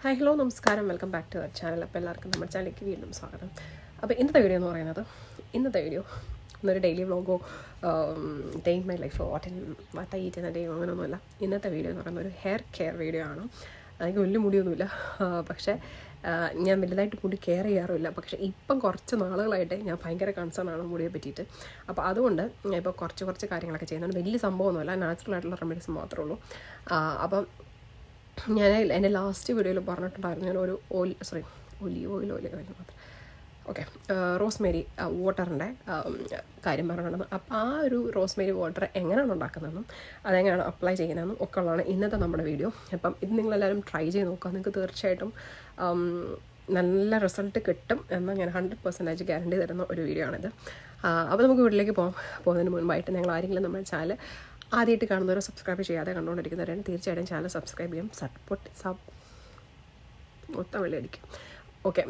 Hi hello നമസ്കാരം. Welcome back to our channel അപ്പോൾ എല്ലാവർക്കും നമ്മുടെ ചാനലിലേക്ക് വീണ്ടും സ്വാഗതം. അപ്പോൾ ഇന്നത്തെ വീഡിയോ എന്ന് പറയുന്നത് ഇന്നത്തെ വീഡിയോ ഇന്നൊരു ഡെയിലി വ്ളോഗോ day my ലൈഫോ what in what I eat എന്ന ഡേ അങ്ങനെയൊന്നുമില്ല ഇന്നത്തെ വീഡിയോ എന്ന് പറയുന്നത് ഒരു ഹെയർ കെയർ വീഡിയോ ആണ്. എനിക്ക് വലിയ മുടിയൊന്നുമില്ല. പക്ഷേ ഞാൻ വലുതായിട്ട് മുടി കെയർ ചെയ്യാറുമില്ല. പക്ഷേ ഇപ്പം കുറച്ച് നാളുകളായിട്ട് ഞാൻ ഭയങ്കര കൺസേൺ ആണ് മുടിയെ പറ്റിയിട്ട്. അപ്പോൾ അതുകൊണ്ട് ഞാൻ ഇപ്പോൾ കുറച്ച് കുറച്ച് കാര്യങ്ങളൊക്കെ ചെയ്യുന്നുണ്ട്. വലിയ സംഭവമൊന്നുമല്ല. നാച്ചുറൽ ആയിട്ടുള്ള റെമഡീസ് മാത്രമേ ഉള്ളൂ. അപ്പം ഞാൻ എന്റെ ലാസ്റ്റ് വീഡിയോയിൽ പറഞ്ഞിട്ടുണ്ടായിരുന്നു ഞാൻ ഒരു oil sorry olive oil oil മാത്രം. ഓക്കെ റോസ്മേരി വാട്ടറിന്റെ കാര്യം പറഞ്ഞിട്ടുണ്ടെന്ന് അപ്പോൾ ആ ഒരു റോസ്മേരി വാട്ടർ എങ്ങനെയാണ് ഉണ്ടാക്കുന്നതെന്നും അതെങ്ങനെയാണ് അപ്ലൈ ചെയ്യുന്നതെന്നും ഒക്കെ ഉള്ളതാണ് ഇന്നത്തെ നമ്മുടെ വീഡിയോ അപ്പം ഇത് നിങ്ങളെല്ലാവരും ട്രൈ ചെയ്ത് നോക്കുക. നിങ്ങൾക്ക് തീർച്ചയായിട്ടും നല്ല റിസൾട്ട് കിട്ടും എന്ന് ഞാൻ ഹൺഡ്രഡ് പെർസെന്റേജ് ഗ്യാരണ്ടി തരുന്ന ഒരു വീഡിയോ ആണിത്. അപ്പോൾ നമുക്ക് വീട്ടിലേക്ക് പോകാം പോകുന്നതിന് മുൻപായിട്ട് നിങ്ങൾ ആരെങ്കിലും നമ്മുടെ ചാനൽ ആദ്യമായിട്ട് കാണുന്നവരോ സബ്സ്ക്രൈബ് ചെയ്യാതെ കണ്ടുകൊണ്ടിരിക്കുന്നവരാണ് തീർച്ചയായിട്ടും ചാനൽ സബ്സ്ക്രൈബ് ചെയ്യാം. സപ്പോർട്ട് സബ് മൊത്തം വെള്ളിയടിക്കും ഓക്കെ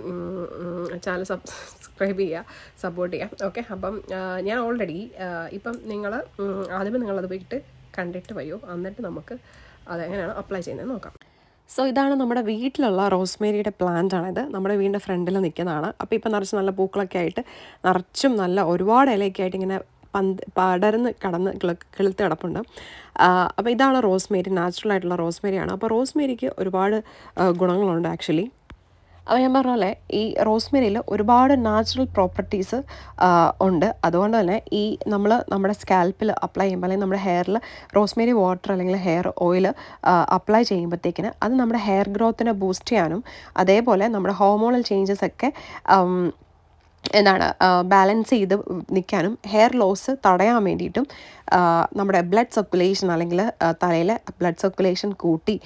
ചാനൽ സബ്സ്ക്രൈബ് ചെയ്യുക സപ്പോർട്ട് ചെയ്യുക. ഓക്കെ അപ്പം ഞാൻ ഓൾറെഡി ഇപ്പം നിങ്ങൾ ആദ്യമേ നിങ്ങളത് പോയിട്ട് കണ്ടിട്ട് വയ്യോ എന്നിട്ട് നമുക്ക് അതെങ്ങനെയാണ് അപ്ലൈ ചെയ്യുന്നത് നോക്കാം. സോ ഇതാണ് നമ്മുടെ വീട്ടിലുള്ള റോസ്മേരിയുടെ പ്ലാന്റ് ആണിത്. നമ്മുടെ വീടിന്റെ ഫ്രണ്ടിൽ നിൽക്കുന്നതാണ് അപ്പോൾ ഇപ്പം നിറച്ച് നല്ല പൂക്കളൊക്കെ ആയിട്ട് നിറച്ചും നല്ല ഒരുപാട് ഇലയൊക്കെ ആയിട്ട് ഇങ്ങനെ പന്ത് പടർന്ന് കടന്ന് കിള- കിളുത്ത് കിടപ്പുണ്ട്. അപ്പോൾ ഇതാണ് റോസ്മേരി നാച്ചുറൽ ആയിട്ടുള്ള റോസ്മേരിയാണ്. അപ്പോൾ റോസ്മേരിക്ക് ഒരുപാട് ഗുണങ്ങളുണ്ട് ആക്ച്വലി അപ്പോൾ ഞാൻ പറഞ്ഞ പോലെ ഈ റോസ്മേരിയിൽ ഒരുപാട് നാച്ചുറൽ പ്രോപ്പർട്ടീസ് ഉണ്ട്. അതുകൊണ്ട് തന്നെ ഈ നമ്മൾ നമ്മുടെ സ്കാൽപ്പിൽ അപ്ലൈ ചെയ്യുമ്പോൾ അല്ലെങ്കിൽ നമ്മുടെ ഹെയറിൽ റോസ്മേരി വാട്ടർ അല്ലെങ്കിൽ ഹെയർ ഓയിൽ അപ്ലൈ ചെയ്യുമ്പോഴത്തേക്കിന് അത് നമ്മുടെ ഹെയർ ഗ്രോത്തിനെ ബൂസ്റ്റ് ചെയ്യാനും അതേപോലെ നമ്മുടെ ഹോർമോണൽ ചേഞ്ചസ് ഒക്കെ എന്താണ് ബാലൻസ് ചെയ്ത് നിൽക്കാനും ഹെയർ ലോസ് തടയാൻ വേണ്ടിയിട്ടും നമ്മുടെ ബ്ലഡ് സർക്കുലേഷൻ അല്ലെങ്കിൽ തലയിലെ ബ്ലഡ് സർക്കുലേഷൻ കൂട്ടി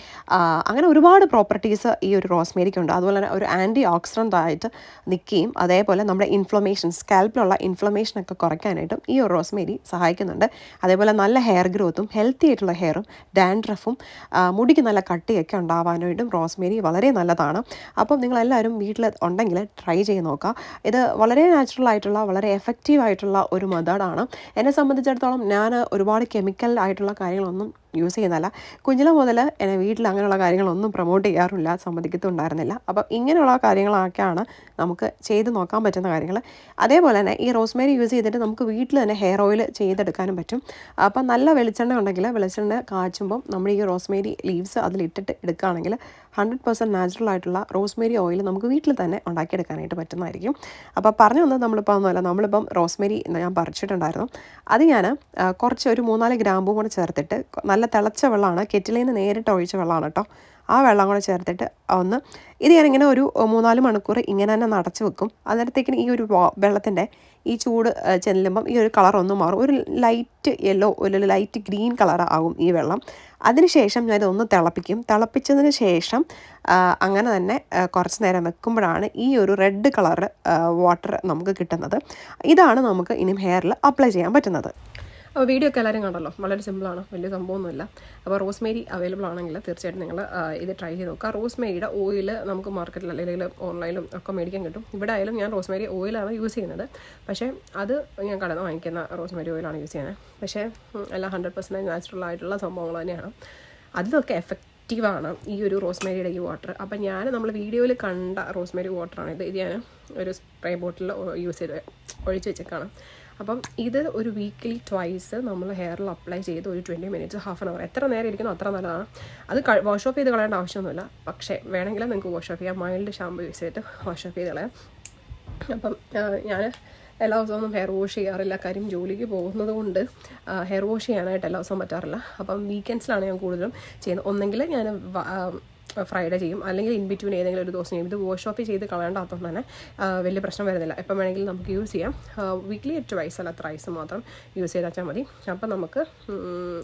അങ്ങനെ ഒരുപാട് പ്രോപ്പർട്ടീസ് ഈ ഒരു റോസ്മേരിക്കുണ്ട് അതുപോലെ തന്നെ ഒരു ആന്റി ഓക്സിഡന്റ് ആയിട്ട് നിൽക്കുകയും അതേപോലെ നമ്മുടെ ഇൻഫ്ലമേഷൻ സ്കാൽപ്പിലുള്ള ഇൻഫ്ലമേഷനൊക്കെ കുറയ്ക്കാനായിട്ടും ഈ ഒരു റോസ്മേരി സഹായിക്കുന്നുണ്ട്. അതേപോലെ നല്ല ഹെയർ ഗ്രോത്തും ഹെൽത്തി ആയിട്ടുള്ള ഹെയറും ഡാൻഡ്രഫും മുടിക്ക് നല്ല കട്ടിയൊക്കെ ഉണ്ടാവാനായിട്ടും റോസ്മേരി വളരെ നല്ലതാണ്. അപ്പം നിങ്ങളെല്ലാവരും വീട്ടിൽ ഉണ്ടെങ്കിൽ ട്രൈ ചെയ്ത് നോക്കുക. ഇത് വളരെ നാച്ചുറൽ ആയിട്ടുള്ള വളരെ എഫക്റ്റീവ് ആയിട്ടുള്ള ഒരു മെത്തേഡാണ് എന്നെ സംബന്ധിച്ചിടത്തോളം ഞാൻ ഒരുപാട് കെമിക്കൽ ആയിട്ടുള്ള കാര്യങ്ങളൊന്നും യൂസ് ചെയ്യുന്നതല്ല. കുഞ്ഞിലെ മുതൽ എന്നെ വീട്ടിൽ അങ്ങനെയുള്ള കാര്യങ്ങളൊന്നും പ്രൊമോട്ട് ചെയ്യാറില്ല സമ്മതിക്കത്തുണ്ടായിരുന്നില്ല. അപ്പം ഇങ്ങനെയുള്ള കാര്യങ്ങളൊക്കെയാണ് നമുക്ക് ചെയ്ത് നോക്കാൻ പറ്റുന്ന കാര്യങ്ങൾ. അതേപോലെ തന്നെ ഈ റോസ്മേരി യൂസ് ചെയ്തിട്ട് നമുക്ക് വീട്ടിൽ തന്നെ ഹെയർ ഓയിൽ ചെയ്തെടുക്കാനും പറ്റും. അപ്പം നല്ല വെളിച്ചെണ്ണ ഉണ്ടെങ്കിൽ വെളിച്ചെണ്ണ കാച്ചുമ്പം നമ്മൾ ഈ റോസ്മേരി ലീവ്സ് അതിലിട്ടിട്ട് എടുക്കുകയാണെങ്കിൽ ഹൺഡ്രഡ് പെർസെന്റ് നാച്ചുറൽ ആയിട്ടുള്ള റോസ്മേരി ഓയിൽ നമുക്ക് വീട്ടിൽ തന്നെ ഉണ്ടാക്കിയെടുക്കാനായിട്ട് പറ്റുന്നതായിരിക്കും. അപ്പോൾ പറഞ്ഞു വന്നത് നമ്മളിപ്പോൾ ഒന്നുമല്ല നമ്മളിപ്പം റോസ്മേരി ഞാൻ പറിച്ചിട്ടുണ്ടായിരുന്നു. അത് ഞാൻ കുറച്ച് ഒരു മൂന്നാൽ ഗ്രാമ്പും കൂടെ ചേർത്തിട്ട് നല്ല തിളച്ച വെള്ളമാണ് കെറ്റിലിൽ നിന്ന് നേരിട്ട് ഒഴിച്ച വെള്ളമാണ് കേട്ടോ. ആ വെള്ളം കൂടെ ചേർത്തിട്ട് ഒന്ന് ഇത് ഞാനിങ്ങനെ ഒരു മൂന്നാൽ മണിക്കൂർ ഇങ്ങനെ തന്നെ നടച്ച് വെക്കും. അന്നേരത്തേക്കിന് ഈ ഒരു വെള്ളത്തിന്റെ ഈ ചൂട് ചെല്ലുമ്പം ഈ ഒരു കളർ ഒന്ന് മാറും. ഒരു ലൈറ്റ് യെല്ലോ ഒരു ലൈറ്റ് ഗ്രീൻ കളർ ആകും ഈ വെള്ളം. അതിനുശേഷം ഞാൻ ഇതൊന്ന് തിളപ്പിക്കും. തിളപ്പിച്ചതിന് ശേഷം അങ്ങനെ തന്നെ കുറച്ച് നേരം വെക്കുമ്പോഴാണ് ഈ ഒരു റെഡ് കളർ വാട്ടർ നമുക്ക് കിട്ടുന്നത്. ഇതാണ് നമുക്ക് ഇനി ഹെയറിൽ അപ്ലൈ ചെയ്യാൻ പറ്റുന്നത്. അപ്പോൾ വീഡിയോ ഒക്കെ എല്ലാവരും കണ്ടല്ലോ. വളരെ സിമ്പിളാണ്. വലിയ സംഭവമൊന്നുമില്ല. അപ്പോൾ റോസ്മേരി അവൈലബിൾ ആണെങ്കിൽ തീർച്ചയായിട്ടും നിങ്ങൾ ഇത് ട്രൈ ചെയ്ത് നോക്കുക. റോസ്മേരിയുടെ ഓയിൽ നമുക്ക് മാർക്കറ്റിൽ അല്ലെങ്കിൽ ഓൺലൈനിലും ഒക്കെ മേടിക്കാൻ കിട്ടും. ഇവിടെ ആയാലും ഞാൻ റോസ്മേരി ഓയിലാണ് യൂസ് ചെയ്യുന്നത്. പക്ഷേ അത് ഞാൻ കടന്ന് വാങ്ങിക്കുന്ന റോസ്മേരി ഓയിലാണ് യൂസ് ചെയ്യുന്നത്. പക്ഷേ എല്ലാം ഹൺഡ്രഡ് പെർസെന്റേജ് നാച്ചുറൽ ആയിട്ടുള്ള സംഭവങ്ങൾ തന്നെയാണ്. അതിലൊക്കെ എഫക്റ്റീവാണ് ഈ ഒരു റോസ്മേരിയുടെ ഈ വാട്ടർ അപ്പം ഞാൻ നമ്മൾ വീഡിയോയിൽ കണ്ട റോസ്മേരി വാട്ടറാണ് ഇത്. ഇത് ഞാൻ ഒരു സ്പ്രേ ബോട്ടിൽ യൂസ് ചെയ്ത് ഒഴിച്ച് വെച്ചേക്കാണ്. അപ്പം ഇത് ഒരു വീക്കിലി ട്വൈസ് നമ്മൾ ഹെയറിൽ അപ്ലൈ ചെയ്ത് ഒരു twenty minutes half an hour എത്ര നേരം ഇരിക്കുന്നു അത്ര നല്ലതാണ്. അത് വാഷ് ഓഫ് ചെയ്ത് കളയേണ്ട ആവശ്യമൊന്നുമില്ല. പക്ഷേ വേണമെങ്കിൽ നിങ്ങൾക്ക് വാഷ് ഓഫ് ചെയ്യാം. മൈൽഡ് ഷാമ്പു യൂസ് ചെയ്തിട്ട് വാഷ് ഓഫ് ചെയ്ത് കളയാം. അപ്പം ഞാൻ എല്ലാ ദിവസവും ഹെയർ വാഷ് ചെയ്യാറില്ല. കാര്യം ജോലിക്ക് പോകുന്നത് കൊണ്ട് ഹെയർ വാഷ് ചെയ്യാനായിട്ട് എല്ലാ ദിവസവും പറ്റാറില്ല. അപ്പം വീക്കെൻഡ്സിലാണ് ഞാൻ കൂടുതലും ചെയ്യുന്നത്. ഒന്നെങ്കിൽ ഞാൻ ഫ്രൈഡേ ചെയ്യും. അല്ലെങ്കിൽ ഇൻ ബിറ്റ്വീൻ ഏതെങ്കിലും ഒരു ദിവസം ചെയ്യും. ഇത് വാഷ് ഓഫ് ചെയ്ത് കളയേണ്ടാത്തതുകൊണ്ട് തന്നെ വലിയ പ്രശ്നം വരുന്നില്ല. എപ്പം വേണമെങ്കിലും നമുക്ക് യൂസ് ചെയ്യാം. വീക്ക്ലി എട്ട് വൈസ് അല്ല ത്രൈസ് മാത്രം യൂസ് ചെയ്താൽ വെച്ചാൽ മതി. അപ്പം നമുക്ക്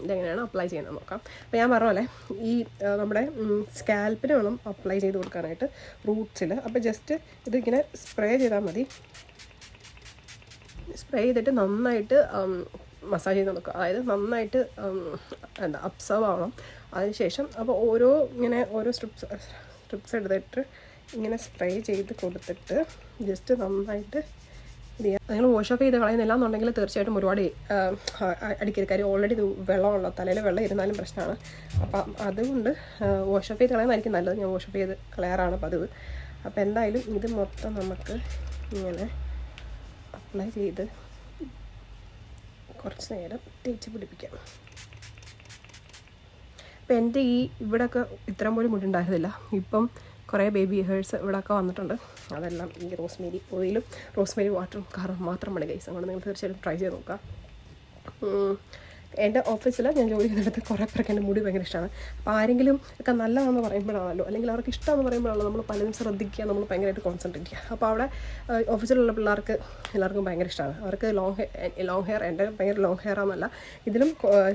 ഇതെങ്ങനെയാണ് അപ്ലൈ ചെയ്യുന്നത് നോക്കാം. അപ്പോൾ ഞാൻ പറഞ്ഞ പോലെ ഈ നമ്മുടെ സ്കാൽപ്പിന് വേണം അപ്ലൈ ചെയ്ത് കൊടുക്കാനായിട്ട് റൂട്ട്സിൽ അപ്പോൾ ജസ്റ്റ് ഇതിങ്ങനെ സ്പ്രേ ചെയ്താൽ മതി. സ്പ്രേ ചെയ്തിട്ട് നന്നായിട്ട് മസാജ് ചെയ്ത് കൊടുക്കുക. അതായത് നന്നായിട്ട് എന്താ അബ്സർവ് ആവണം. അതിനുശേഷം അപ്പോൾ ഓരോ ഇങ്ങനെ ഓരോ സ്ട്രിപ്സ് സ്ട്രിപ്സ് എടുത്തിട്ട് ഇങ്ങനെ സ്പ്രേ ചെയ്ത് കൊടുത്തിട്ട് ജസ്റ്റ് നന്നായിട്ട് നിങ്ങൾ വാഷ് ഓഫ് ചെയ്ത് കളയുന്നില്ല എന്നുണ്ടെങ്കിൽ തീർച്ചയായിട്ടും ഒരുപാട് അടിക്കരുത്. കാര്യം ഓൾറെഡി വെള്ളമുള്ള തലയിൽ വെള്ളം ഇരുന്നാലും പ്രശ്നമാണ്. അപ്പം അതുകൊണ്ട് വാഷ് ഓഫ് ചെയ്ത് കളയുന്നതായിരിക്കും നല്ലത്. ഞാൻ വാഷ് ഓഫ് ചെയ്ത് കളയാറാണ് പതിവ്. അപ്പോൾ എന്തായാലും ഇത് മൊത്തം നമുക്ക് ഇങ്ങനെ അപ്ലൈ ചെയ്ത് കുറച്ച് നേരം തേച്ച് പിടിപ്പിക്കാം. അപ്പം എന്റെ ഈ ഇവിടെയൊക്കെ ഇത്രയും പോലും മുട്ടുണ്ടായിരുന്നില്ല ഇപ്പം കുറേ ബേബി ഹെയർസ് ഇവിടെയൊക്കെ വന്നിട്ടുണ്ട്. അതെല്ലാം ഈ റോസ്മേരി ഓയിലും റോസ്മേരി വാട്ടറും കാറും മാത്രമാണ് ഗൈസ് അതുകൊണ്ട് നിങ്ങൾ തീർച്ചയായിട്ടും ട്രൈ ചെയ്ത് നോക്കാം. എന്റെ ഓഫീസിൽ ഞാൻ ജോലി ചെയ്യുന്നിടത്ത് കുറേ പേർക്ക് എന്റെ മുടി ഭയങ്കര ഇഷ്ടമാണ് അപ്പോൾ ആരെങ്കിലും ഒക്കെ നല്ലതാണെന്ന് പറയുമ്പോഴാണല്ലോ അല്ലെങ്കിൽ അവർക്ക് ഇഷ്ടമെന്ന് പറയുമ്പോഴാണല്ലോ നമ്മൾ പലതും ശ്രദ്ധിക്കുക നമ്മൾ ഭയങ്കരമായിട്ട് കോൺസെൻട്രേറ്റ് ചെയ്യുക. അപ്പോൾ അവിടെ ഓഫീസിലുള്ള പിള്ളേർക്ക് എല്ലാവർക്കും ഭയങ്കര ഇഷ്ടമാണ് അവർക്ക് ലോങ് ലോങ് ഹെയർ എന്റെ ഭയങ്കര ലോങ് ഹെയർ ആണെന്നല്ല ഇതിലും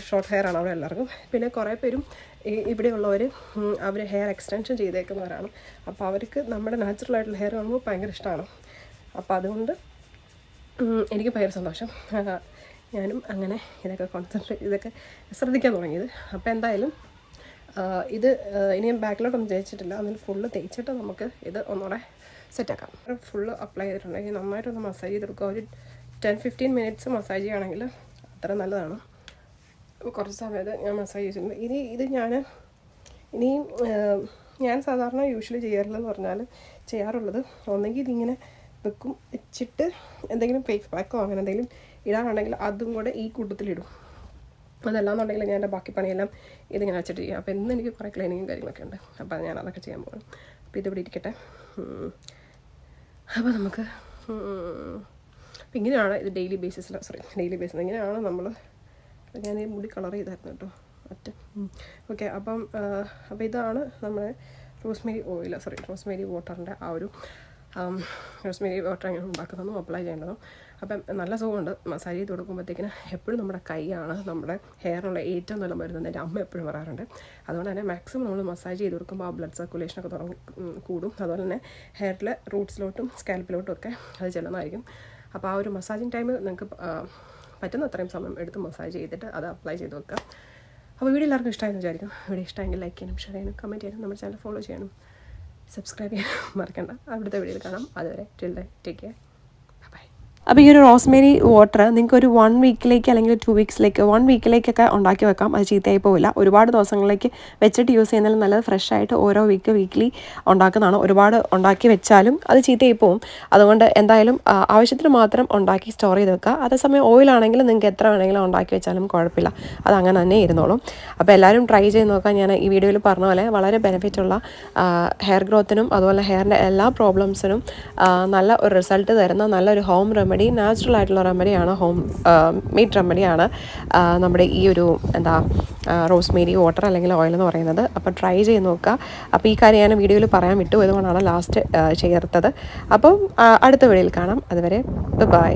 ഷോർട്ട് ഹെയർ ആണ് അവിടെ എല്ലാവർക്കും. പിന്നെ കുറേ പേരും ഇവിടെയുള്ളവർ അവർ ഹെയർ എക്സ്റ്റൻഷൻ ചെയ്തേക്കുന്നവരാണ്. അപ്പോൾ അവർക്ക് നമ്മുടെ നാച്ചുറൽ ആയിട്ടുള്ള ഹെയർ കാണുമ്പോൾ ഭയങ്കര ഇഷ്ടമാണ് അപ്പോൾ അതുകൊണ്ട് എനിക്ക് ഭയങ്കര സന്തോഷം. ഞാനും അങ്ങനെ ഇതൊക്കെ കോൺസെൻട്രേറ്റ് ഇതൊക്കെ ശ്രദ്ധിക്കാൻ തുടങ്ങിയത്. അപ്പോൾ എന്തായാലും ഇത് ഇനി ഞാൻ ബാക്കിലോട്ടൊന്നും തേച്ചിട്ടില്ല അതിൽ ഫുള്ള് തേച്ചിട്ട് നമുക്ക് ഇത് ഒന്നുകൂടെ സെറ്റാക്കാം ഫുള്ള് അപ്ലൈ ചെയ്തിട്ടുണ്ടെങ്കിൽ നന്നായിട്ടൊന്ന് മസാജ് ചെയ്തെടുക്കുക. ഒരു ടെൻ ഫിഫ്റ്റീൻ മിനിറ്റ്സ് മസാജ് ചെയ്യുകയാണെങ്കിൽ അത്ര നല്ലതാണ്. കുറച്ച് സമയത്ത് ഞാൻ മസാജ് ചെയ്തിട്ടുണ്ട്. ഇനി ഇത് ഞാൻ ഇനിയും ഞാൻ സാധാരണ യൂഷ്വലി ചെയ്യാറുള്ളതെന്ന് പറഞ്ഞാൽ ചെയ്യാറുള്ളത് ഒന്നെങ്കിൽ ഇതിങ്ങനെ വെക്കും വെച്ചിട്ട് എന്തെങ്കിലും ഫേസ് പാക്കോ അങ്ങനെ എന്തെങ്കിലും ഇടാനുണ്ടെങ്കിൽ അതും കൂടെ ഈ കൂട്ടത്തിലിടും അതല്ലാന്നുണ്ടെങ്കിൽ ഞാൻ എന്റെ ബാക്കി പണിയെല്ലാം ഇതിങ്ങനെ വെച്ചിട്ട് ചെയ്യാം. അപ്പോൾ ഇന്ന് എനിക്ക് കുറേ ക്ലീനിങ്ങും കാര്യങ്ങളൊക്കെ ഉണ്ട്. അപ്പോൾ ഞാൻ അതൊക്കെ ചെയ്യാൻ പോകും അപ്പോൾ ഇതിവിടെ ഇരിക്കട്ടെ. അപ്പോൾ നമുക്ക് അപ്പം ഇങ്ങനെയാണ് ഇത് ഡെയിലി ബേസിസിൽ സോറി ഡെയിലി ബേസിൽ ഇങ്ങനെയാണ് നമ്മൾ ഞാൻ ഈ മുടി കളർ ചെയ്തായിരുന്നു കേട്ടോ. മറ്റ് ഓക്കെ അപ്പം അപ്പോൾ ഇതാണ് നമ്മുടെ റോസ്മേരി ഓയിൽ സോറി റോസ്മേരി വാട്ടറിന്റെ ആ ഒരു റോസ്മേരി വാട്ടർ അങ്ങനെ ഉണ്ടാക്കുന്നതും അപ്ലൈ ചെയ്യേണ്ടതും. അപ്പം നല്ല സുഖമുണ്ട്. മസാജ് ചെയ്ത് കൊടുക്കുമ്പോഴത്തേക്കിന് എപ്പോഴും നമ്മുടെ കൈയാണ് നമ്മുടെ ഹെയറിനുള്ള ഏറ്റവും നല്ല മരുന്ന് എന്റെ അമ്മ എപ്പോഴും പറയാറുണ്ട്. അതുകൊണ്ട് തന്നെ മാക്സിമം നമ്മൾ മസാജ് ചെയ്ത് കൊടുക്കുമ്പോൾ ആ ബ്ലഡ് സർക്കുലേഷനൊക്കെ തുടങ്ങി കൂടും. അതുപോലെ തന്നെ ഹെയറിലെ റൂട്ട്സിലോട്ടും സ്കാൽപ്പിലോട്ടും ഒക്കെ അത് ചെല്ലുന്നതായിരിക്കും. അപ്പോൾ ആ ഒരു മസാജിങ് ടൈം നിങ്ങൾക്ക് പറ്റുന്ന അത്രയും സമയം എടുത്ത് മസാജ് ചെയ്തിട്ട് അത് അപ്ലൈ ചെയ്ത് വെക്കുക. അപ്പോൾ വീഡിയോ എല്ലാവർക്കും ഇഷ്ടമായെന്ന് വിചാരിക്കും വീഡിയോ ഇഷ്ടമെങ്കിൽ ലൈക്ക് ചെയ്യണം ഷെയർ ചെയ്യണം കമന്റ് ചെയ്യണം നമ്മുടെ ചാനൽ ഫോളോ ചെയ്യണം സബ്സ്ക്രൈബ് ചെയ്യാൻ മറക്കണ്ട. അവിടുത്തെ വീഡിയോയിൽ കാണാം. അതുവരെ ടിൽ ടേക്ക് കെയർ അപ്പോൾ ഈ ഒരു റോസ്മേരി വാട്ടർ നിങ്ങൾക്ക് ഒരു വൺ വീക്കിലേക്ക് അല്ലെങ്കിൽ ടു വീക്സിലേക്ക് വൺ വീക്കിലേക്കൊക്കെ ഉണ്ടാക്കി വെക്കാം. അത് ചീത്തയായി പോവില്ല. ഒരുപാട് ദിവസങ്ങളിലേക്ക് വെച്ചിട്ട് യൂസ് ചെയ്യുന്നതിൽ നല്ലത് ഫ്രഷ് ആയിട്ട് ഓരോ വീക്ക് വീക്ക്ലി ഉണ്ടാക്കുന്നതാണ്. ഒരുപാട് ഉണ്ടാക്കി വെച്ചാലും അത് ചീത്തയായി പോവും. അതുകൊണ്ട് എന്തായാലും ആവശ്യത്തിന് മാത്രം ഉണ്ടാക്കി സ്റ്റോർ ചെയ്ത് വെക്കുക. അതേസമയം ഓയിലാണെങ്കിൽ നിങ്ങൾക്ക് എത്ര വേണമെങ്കിലും ഉണ്ടാക്കി വെച്ചാലും കുഴപ്പമില്ല. അത് അങ്ങനെ തന്നെ ഇരുന്നോളും. അപ്പോൾ എല്ലാവരും ട്രൈ ചെയ്ത് നോക്കാൻ ഞാൻ ഈ വീഡിയോയിൽ പറഞ്ഞ പോലെ വളരെ ബെനിഫിറ്റുള്ള ഹെയർ ഗ്രോത്തിനും അതുപോലെ ഹെയറിന്റെ എല്ലാ പ്രോബ്ലംസിനും നല്ല ഒരു റിസൾട്ട് തരുന്ന നല്ലൊരു ഹോം റെമഡി നാച്ചുറൽ ആയിട്ടുള്ള റെമഡിയാണ് ഹോം മെയ്ഡ് റെമഡിയാണ് നമ്മുടെ ഈ ഒരു എന്താ റോസ്മേരി വാട്ടർ അല്ലെങ്കിൽ ഓയിൽ എന്ന് പറയുന്നത്. അപ്പോൾ ട്രൈ ചെയ്ത് നോക്കുക. അപ്പോൾ ഈ കാര്യം ഞാൻ വീഡിയോയിൽ പറയാൻ വിട്ടു. അതുകൊണ്ടാണ് ലാസ്റ്റ് ചേർത്തത് അപ്പം അടുത്ത വീഡിയോയിൽ കാണാം. അതുവരെ ബൈ